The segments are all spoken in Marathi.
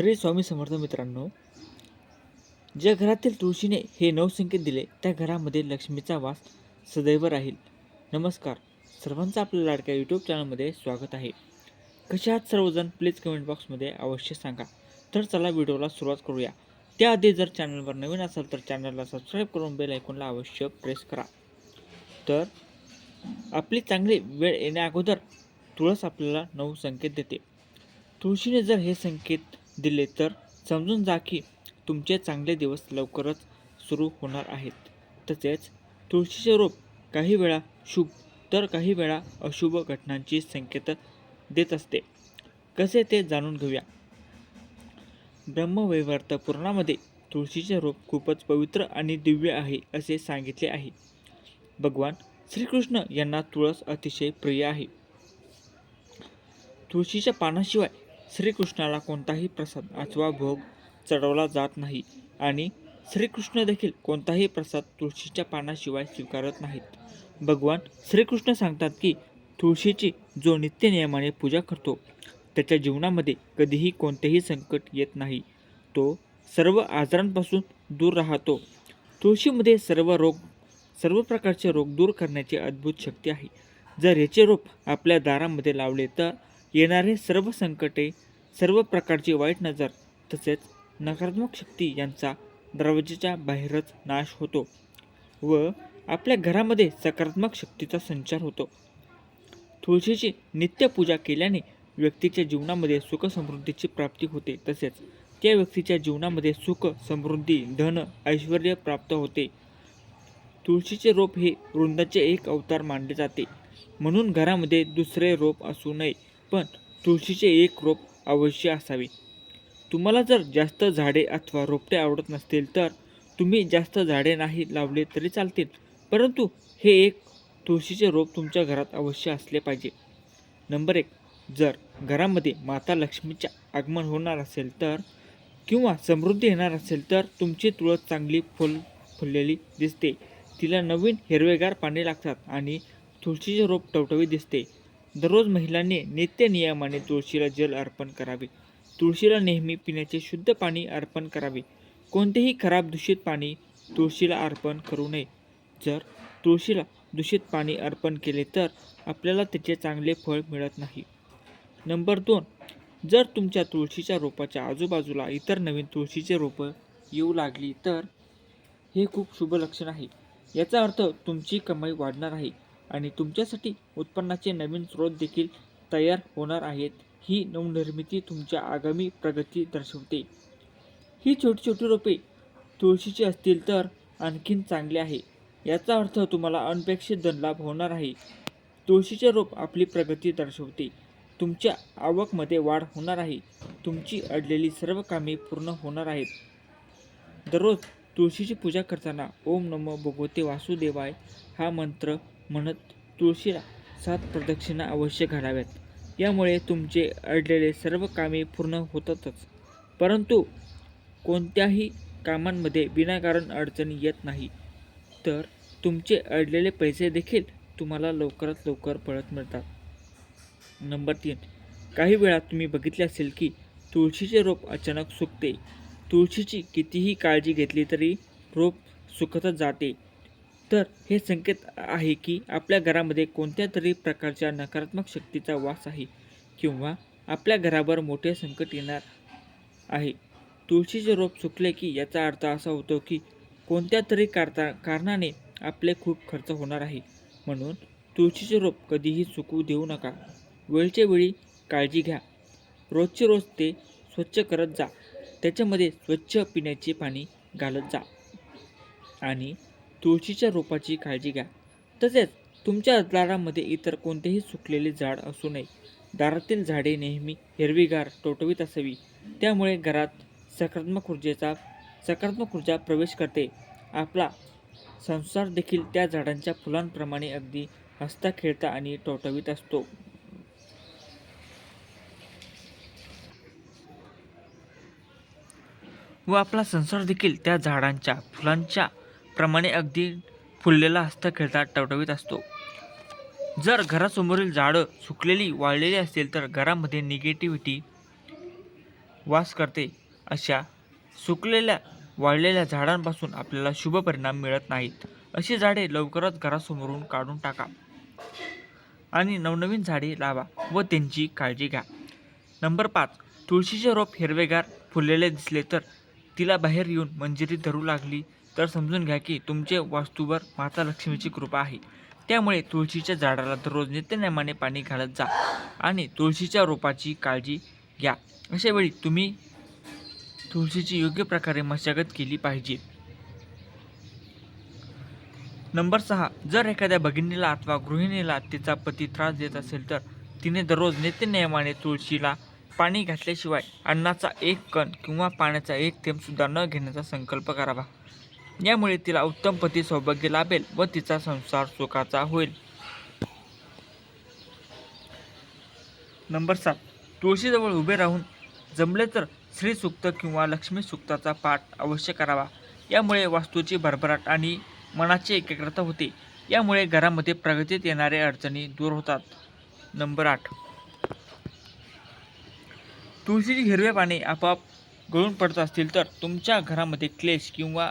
श्री स्वामी समर्थ मित्रांनो ज्या घरातील तुळशीने हे नऊ संकेत दिले त्या घरामध्ये लक्ष्मीचा वास सदैव राहील. नमस्कार. सर्वांचं आपल्या लाडक्या यूट्यूब चॅनलमध्ये स्वागत आहे. कशा आहात सर्वजण? प्लीज कमेंट बॉक्समध्ये अवश्य सांगा. तर चला व्हिडिओला सुरुवात करूया. त्याआधी जर चॅनलवर नवीन असाल तर चॅनलला सबस्क्राईब करून बेल ऐकूनला अवश्य प्रेस करा. तर आपली चांगली वेळ येण्या अगोदर तुळस आपल्याला नऊ संकेत देते. तुळशीने जर हे संकेत दिले तर समजून जा की तुमचे चांगले दिवस लवकरच सुरू होणार आहेत. तसेच तुळशीचे रोप काही वेळा शुभ तर काही वेळा अशुभ घटनांची संकेत देत असते. कसे ते जाणून घेऊया? ब्रह्मवैवर्त पुराणामध्ये तुळशीचे रोप खूपच पवित्र आणि दिव्य आहे असे सांगितले आहे. भगवान श्रीकृष्ण यांना तुळस अतिशय प्रिय आहे. तुळशीच्या पानाशिवाय श्रीकृष्णाला कोणताही प्रसाद अथवा भोग चढवला जात नाही आणि श्रीकृष्ण देखील कोणताही प्रसाद तुळशीच्या पानाशिवाय स्वीकारत नाहीत. भगवान श्रीकृष्ण सांगतात की तुळशीची जो नित्य नियमाने पूजा करतो त्याच्या जीवनामध्ये कधीही कोणतेही संकट येत नाही. तो सर्व आजारांपासून दूर राहतो. तुळशीमध्ये सर्व रोग सर्व प्रकारचे रोग दूर करण्याची अद्भुत शक्ती आहे. जर याचे रोप आपल्या दारामध्ये लावले तर येणारे सर्व संकटे सर्व प्रकारची वाईट नजर तसेच नकारात्मक शक्ती यांचा दरवाजेच्या बाहेरच नाश होतो व आपल्या घरामध्ये सकारात्मक शक्तीचा संचार होतो. तुळशीची नित्य पूजा केल्याने व्यक्तीच्या जीवनामध्ये सुख समृद्धीची प्राप्ती होते. तसेच त्या व्यक्तीच्या जीवनामध्ये सुख समृद्धी धन ऐश्वर प्राप्त होते. तुळशीचे रोप हे वृंदाचे एक अवतार मानले जाते. म्हणून घरामध्ये दुसरे रोप असू नये. पण तुळशीचे एक रोप अवश्य असावे. तुम्हाला जर जास्त झाडे अथवा रोपटे आवडत नसतील तर तुम्ही जास्त झाडे नाही लावले तरी चालतील परंतु हे एक तुळशीचे रोप तुमच्या घरात अवश्य असले पाहिजे. नंबर एक जर घरामध्ये माता लक्ष्मीचे आगमन होणार असेल तर किंवा समृद्धी येणार असेल तर तुमची तुळस चांगली फुल फुललेली दिसते. तिला नवीन हिरवेगार पाने लागतात आणि तुळशीचे रोप टवटवी दिसते. दररोज महिलांनी नित्य नियमाने तुळशीला जल अर्पण करावे. तुळशीला नेहमी पिण्याचे शुद्ध पाणी अर्पण करावे. कोणतेही खराब दूषित पाणी तुळशीला अर्पण करू नये. जर तुळशीला दूषित पाणी अर्पण केले तर आपल्याला त्याचे चांगले फळ मिळत नाही. नंबर दोन जर तुमच्या तुळशीच्या रोपाच्या आजूबाजूला इतर नवीन तुळशीचे रोपं येऊ लागली तर हे खूप शुभ लक्षण आहे. याचा अर्थ तुमची कमाई वाढणार आहे. आणि तुमच्यासाठी उत्पन्नाचे नवीन स्रोत देखील तयार होणार आहेत. ही नवनिर्मिती तुमच्या आगामी प्रगती दर्शवते. ही छोटी छोटी रोपे तुळशीची असतील तर आणखीन चांगले आहे. याचा अर्थ तुम्हाला अनपेक्षित धनलाभ होणार आहे. तुळशीचे रोप आपली प्रगती दर्शवते. तुमच्या आवकमध्ये वाढ होणार आहे. तुमची अडलेली सर्व कामे पूर्ण होणार आहेत. दररोज तुळशीची पूजा करताना ओम नमो भगवते वासुदेवाय हा मंत्र म्हणत तुळशीला सात प्रदक्षिणा अवश्य घालाव्यात. यामुळे तुमचे अडलेले सर्व कामे पूर्ण होतातच. परंतु कोणत्याही कामांमध्ये विनाकारण अडचणी येत नाही. तर तुमचे अडलेले पैसे देखील तुम्हाला लवकरात लवकर परत मिळतात. नंबर तीन. काही वेळा तुम्ही बघितले असेल की तुळशीचे रोप अचानक सुकते. तुळशीची कितीही काळजी घेतली तरी रोप सुकतच जाते. तर हे संकेत आहे की आपल्या घरामध्ये कोणत्या तरी प्रकारच्या नकारात्मक शक्तीचा वास आहे किंवा आपल्या घरावर मोठे संकट येणार आहे. तुळशीचे रोप सुकले की याचा अर्थ असा होतो की कोणत्या तरी कारता कारणाने आपले खूप खर्च होणार आहे. म्हणून तुळशीचे रोप कधीही सुकू देऊ नका. वेळच्या वेळी काळजी घ्या. रोजचे रोज ते स्वच्छ करत जा. त्याच्यामध्ये स्वच्छ पिण्याचे पाणी घालत जा. आणि तुळशीच्या रोपाची काळजी घ्या. तसेच तुमच्या दारामध्ये इतर कोणतेही सुकलेले झाड असू नये. दारातील झाडे नेहमी हिरवीगार टोटवीत असावी. त्यामुळे घरात सकारात्मक ऊर्जेचा सकारात्मक ऊर्जा प्रवेश करते. आपला संसार देखील त्या झाडांच्या फुलांप्रमाणे अगदी हसता खेळता आणि टवटवीत असतो. व आपला संसार देखील त्या झाडांच्या फुलांच्या प्रमाणे अगदी फुललेला हसता खेळता टवटवीत असतो. जर घरासमोरील झाडं सुकलेली वाळलेली असतील तर घरामध्ये निगेटिव्हिटी वास करते. अशा सुकलेल्या वाळलेल्या झाडांपासून आपल्याला शुभ परिणाम मिळत नाहीत. अशी झाडे लवकरच घरासमोरून काढून टाका आणि नवनवीन झाडे लावा व त्यांची काळजी घ्या. नंबर पाच तुळशीचे रोप हिरवेगार फुललेले दिसले तर तिला बाहेर येऊन मंजिरी धरू लागली तर समजून घ्या की तुमचे वास्तूवर माता लक्ष्मीची कृपा आहे. त्यामुळे तुळशीच्या झाडाला दररोज नित्यनेमाने पाणी घालत जा आणि तुळशीच्या रोपाची काळजी घ्या. अशा वेळी तुम्ही तुळशीची योग्य प्रकारे मशागत केली पाहिजे. नंबर सहा. जर एखाद्या भगिनीला अथवा गृहिणीला तिचा पती त्रास देत असेल तर तिने दररोज नित्यनियमाने तुळशीला पाणी घातल्याशिवाय अन्नाचा एक कण किंवा पाण्याचा एक थेंबसुद्धा न घेण्याचा संकल्प करावा. यामुळे तिला उत्तम पती सौभाग्य लाभेल व तिचा संसार सुखाचा होईल. नंबर सात. तुळशीजवळ उभे राहून जमले तर श्री सुक्त किंवा लक्ष्मी सुक्ताचा पाठ अवश्य करावा. यामुळे वास्तूची भरभराट आणि मनाची एकाग्रता होते. यामुळे घरामध्ये प्रगतीत येणाऱ्या अडचणी दूर होतात. नंबर आठ. तुळशीची हिरवे पाने आपोआप गळून पडत असतील तर तुमच्या घरामध्ये क्लेश किंवा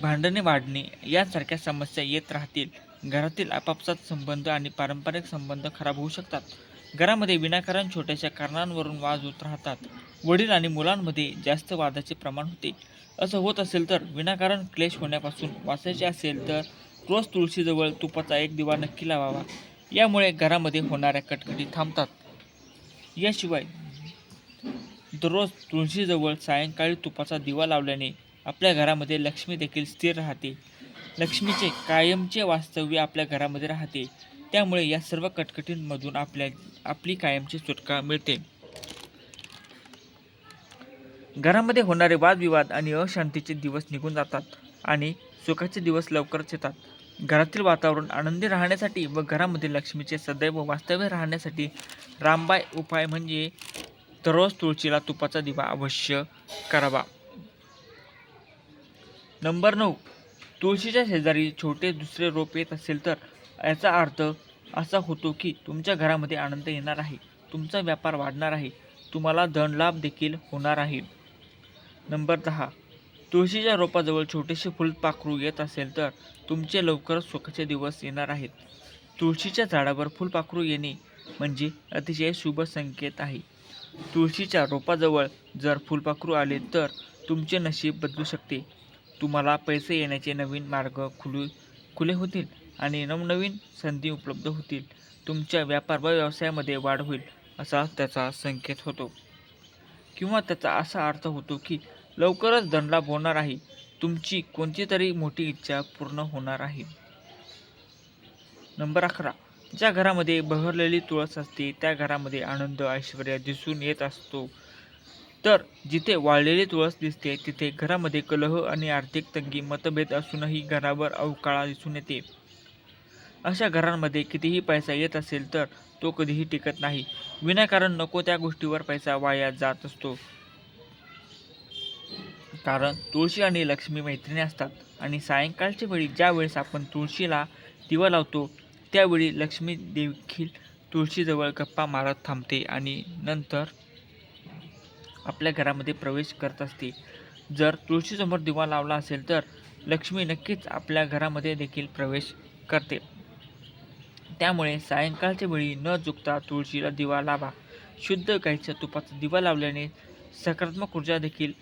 भांडणे वाढणे यासारख्या समस्या येत राहतील. घरातील आपापसात संबंध आणि पारंपरिक संबंध खराब होऊ शकतात. घरामध्ये विनाकारण छोट्याशा कारणांवरून वाद होत राहतात. वडील आणि मुलांमध्ये जास्त वादाचे प्रमाण होते. असं होत असेल तर विनाकारण क्लेश होण्यापासून वाचायचे असेल तर रोज तुळशीजवळ तुपाचा एक दिवा नक्की लावावा. यामुळे घरामध्ये होणाऱ्या कटकटी थांबतात. याशिवाय दररोज तुळशीजवळ सायंकाळी तुपाचा दिवा लावल्याने आपल्या घरामध्ये लक्ष्मी देखील स्थिर राहते. लक्ष्मीचे कायमचे वास्तव्य आपल्या घरामध्ये राहते. त्यामुळे या सर्व कटकटींमधून आपल्या आपली कायमची सुटका मिळते. घरामध्ये होणारे वादविवाद आणि अशांतीचे दिवस निघून जातात आणि सुखाचे दिवस लवकरच येतात. घरातील वातावरण आनंदी राहण्यासाठी व घरामध्ये लक्ष्मीचे सदैव वास्तव्य राहण्यासाठी रामबाय उपाय म्हणजे दररोज तुळशीला तुपाचा दिवा अवश्य करावा. नंबर नऊ. तुळशीच्या शेजारी छोटे दुसरे रोप येत असेल तर याचा अर्थ असा होतो की तुमच्या घरामध्ये आनंद येणार आहे. तुमचा व्यापार वाढणार आहे. तुम्हाला धनलाभ देखील होणार आहे. नंबर दहा. तुळशीच्या रोपाजवळ छोटेसे फुलपाखरू येत असेल तर तुमचे लवकरच सुखाचे दिवस येणार आहेत. तुळशीच्या झाडावर फुलपाखरू येणे म्हणजे अतिशय शुभ संकेत आहे. तुळशीच्या रोपाजवळ जर फुलपाखरू आले तर तुमचे नशीब बदलू शकते. तुम्हाला पैसे येण्याचे नवीन मार्ग खुलू खुले होतील आणि नवनवीन संधी उपलब्ध होतील. तुमच्या व्यापार व व्यवसायामध्ये वाढ होईल असा त्याचा संकेत होतो. किंवा त्याचा असा अर्थ होतो की लवकरच धनलाभ होणार आहे. तुमची कोणती तरी मोठी इच्छा पूर्ण होणार आहे. नंबर अकरा. ज्या घरामध्ये बहरलेली तुळस असते त्या घरामध्ये आनंद ऐश्वर दिसून येत असतो. तर जिथे वाळलेली तुळस दिसते तिथे घरामध्ये कलह आणि आर्थिक तंगी मतभेद असूनही घरावर अवकाळा दिसून येते. अशा घरांमध्ये कितीही पैसा येत असेल तर तो कधीही टिकत नाही. विनाकारण नको त्या गोष्टीवर पैसा वाया जात असतो. कारण तुळशी आणि लक्ष्मी मैत्रिणी असतात आणि सायंकाळच्या वेळी ज्या वेळेस आपण तुळशीला दिवा लावतो त्यावेळी लक्ष्मी देखील तुळशीजवळ गप्पा मारत थांबते आणि नंतर आपल्या घरामध्ये प्रवेश करत असते. जर तुळशीसमोर दिवा लावला असेल तर लक्ष्मी नक्कीच आपल्या घरामध्ये देखील प्रवेश करते. त्यामुळे सायंकाळच्या वेळी न चुकता तुळशीला दिवा लावा. शुद्ध गाईच्या तुपाचा दिवा लावल्याने सकारात्मक ऊर्जा देखील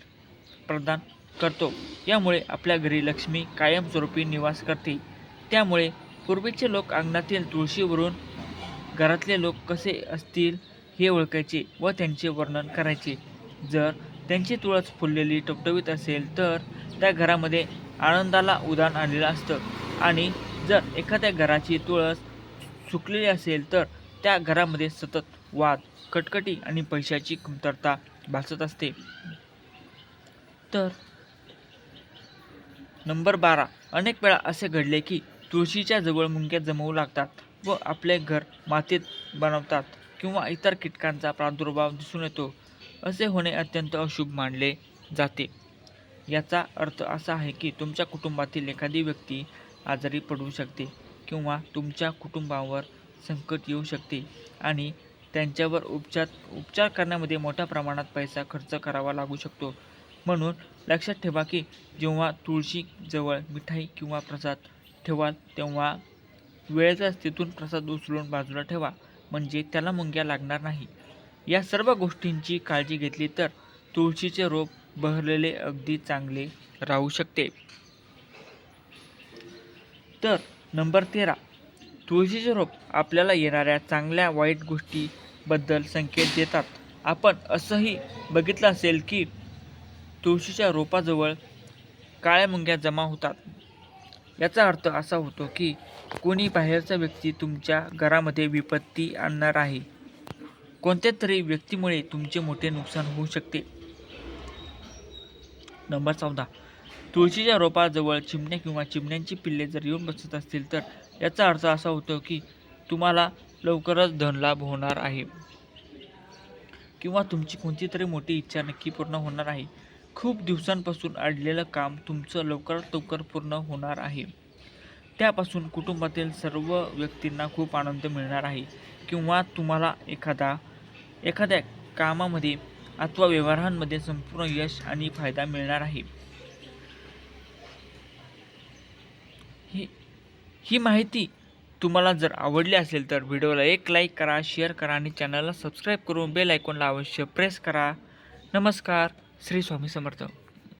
प्रदान करतो. यामुळे आपल्या घरी लक्ष्मी कायमस्वरूपी निवास करते. त्यामुळे पूर्वीचे लोक अंगणातील तुळशीवरून घरातले लोक कसे असतील हे ओळखायचे व त्यांचे वर्णन करायचे. जर त्यांची तुळस फुललेली टवटवीत असेल तर त्या घरामध्ये आनंदाला उदाहरण आलेलं असतं. आणि जर एखाद्या घराची तुळस सुकलेली असेल तर त्या घरामध्ये सतत वाद कटकटी आणि पैशाची कमतरता भासत असते. तर नंबर बारा. अनेक वेळा असे घडले की तुळशीच्या जवळ मुंग्या जमवू लागतात व आपले घर मातीत बनवतात किंवा इतर कीटकांचा प्रादुर्भाव दिसून येतो. असे होणे अत्यंत अशुभ मानले जाते. याचा अर्थ असा आहे की तुमच्या कुटुंबातील एखादी व्यक्ती आजारी पडू शकते किंवा तुमच्या कुटुंबावर संकट येऊ शकते आणि त्यांच्यावर उपचार उपचार करण्यामध्ये मोठ्या प्रमाणात पैसा खर्च करावा लागू शकतो. म्हणून लक्षात ठेवा की जेव्हा तुळशी जवळ मिठाई किंवा प्रसाद ठेवाल तेव्हा वेळेच्या तिथून प्रसाद उचलून बाजूला ठेवा म्हणजे त्याला मुंग्या लागणार नाही. या सर्व गोष्टींची काळजी घेतली तर तुळशीचे रोप बहरलेले अगदी चांगले राहू शकते. तर नंबर तेरा. तुळशीचे रोप आपल्याला येणाऱ्या चांगल्या वाईट गोष्टीबद्दल संकेत देतात. आपण असंही बघितलं असेल की तुळशीच्या रोपाजवळ काळ्या मुंग्या जमा होतात. याचा अर्थ असा होतो की कोणी बाहेरचा व्यक्ती तुमच्या घरामध्ये विपत्ती आणणार आहे. कोणत्या तरी व्यक्तीमुळे तुमचे मोठे नुकसान होऊ शकते. नंबर चौदा. तुळशीच्या रोपाजवळ चिमण्या किंवा चिमण्यांची पिल्ले जर येऊन बसत असतील तर याचा अर्थ असा होतो की तुम्हाला लवकरच धनलाभ होणार आहे. किंवा तुमची कोणती तरी मोठी इच्छा नक्की पूर्ण होणार आहे. खूप दिवसांपासून अडलेलं काम तुमचं लवकरात लवकर पूर्ण होणार आहे. त्यापासून कुटुंबातील सर्व व्यक्तींना खूप आनंद मिळणार आहे. किंवा तुम्हाला एखादा एखाद्या कामामध्ये अथवा व्यवहारांमध्ये संपूर्ण यश आणि फायदा मिळणार आहे. ही ही माहिती तुम्हाला जर आवडली असेल तर व्हिडिओला एक लाईक करा शेअर करा आणि चॅनलला सबस्क्राईब करून बेल आयकॉनला अवश्य प्रेस करा. नमस्कार श्री स्वामी समर्थ.